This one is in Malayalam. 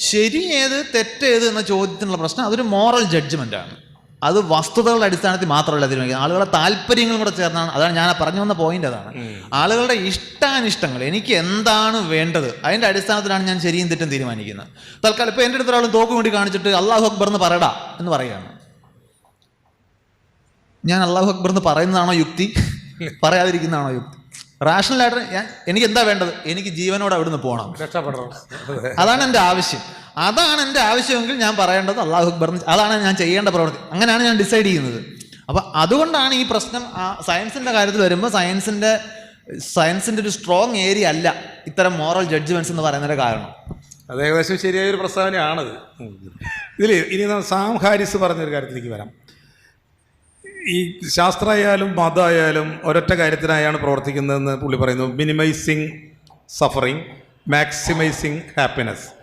ശരി ഏത് തെറ്റേത് എന്ന ചോദ്യത്തിനുള്ള പ്രശ്നം അതൊരു മോറൽ ജഡ്ജ്മെന്റ് ആണ്. അത് വസ്തുതകളുടെ അടിസ്ഥാനത്തിൽ മാത്രമല്ല തീരുമാനിക്കുന്നത്. ആളുകളുടെ താല്പര്യങ്ങളും കൂടെ ചേർന്നാണ്. അതാണ് ഞാൻ പറഞ്ഞു വന്ന പോയിന്റ് അതാണ്. ആളുകളുടെ ഇഷ്ടാനിഷ്ടങ്ങൾ എനിക്ക് എന്താണ് വേണ്ടത്? അതിന്റെ അടിസ്ഥാനത്തിലാണ് ഞാൻ ശരിയും തെറ്റും തീരുമാനിക്കുന്നത്. തൽക്കാലം ഇപ്പോൾ എന്റെ അടുത്ത് ഒരാളും തോക്ക് വേണ്ടി കാണിച്ചിട്ട് അള്ളാഹു അക്ബർ എന്ന് പറയടാ എന്ന് പറയുകയാണ്. ഞാൻ അള്ളാഹു അക്ബർ എന്ന് പറയുന്നതാണോ യുക്തി? പറയാതിരിക്കുന്നതാണോ യുക്തി? റാഷണൽ ആയിട്ട് ഞാൻ എനിക്ക് എന്താ വേണ്ടത്? എനിക്ക് ജീവനോട് അവിടുന്ന് പോകണം രക്ഷപ്പെടണം. അതാണ് എന്റെ ആവശ്യം. അതാണ് എന്റെ ആവശ്യമെങ്കിൽ ഞാൻ പറയേണ്ടത് അള്ളാഹു അക്ബർ അതാണ് ഞാൻ ചെയ്യേണ്ട പ്രവൃത്തി. അങ്ങനെയാണ് ഞാൻ ഡിസൈഡ് ചെയ്യുന്നത്. അപ്പം അതുകൊണ്ടാണ് ഈ പ്രശ്നം ആ സയൻസിന്റെ കാര്യത്തിൽ വരുമ്പോൾ സയൻസിന്റെ സയൻസിന്റെ ഒരു സ്ട്രോങ് ഏരിയ അല്ല ഇത്തരം മോറൽ ജഡ്ജ്മെന്റ്സ് എന്ന് പറയുന്നതിന്റെ കാരണം. അത് ഏകദേശം ശരിയായ ഒരു പ്രസ്താവനയാണത് ഇതിൽ ഇനി സാം ഹാരിസ് പറഞ്ഞൊരു കാര്യത്തിലേക്ക് വരാം. ഈ ശാസ്ത്രമായാലും മതമായാലും ഒരൊറ്റ കാര്യത്തിനായാണ് പ്രവർത്തിക്കുന്നതെന്ന് പുള്ളി പറയുന്നു മിനിമൈസിങ് സഫറിങ് മാക്സിമൈസിങ് ഹാപ്പിനെസ്.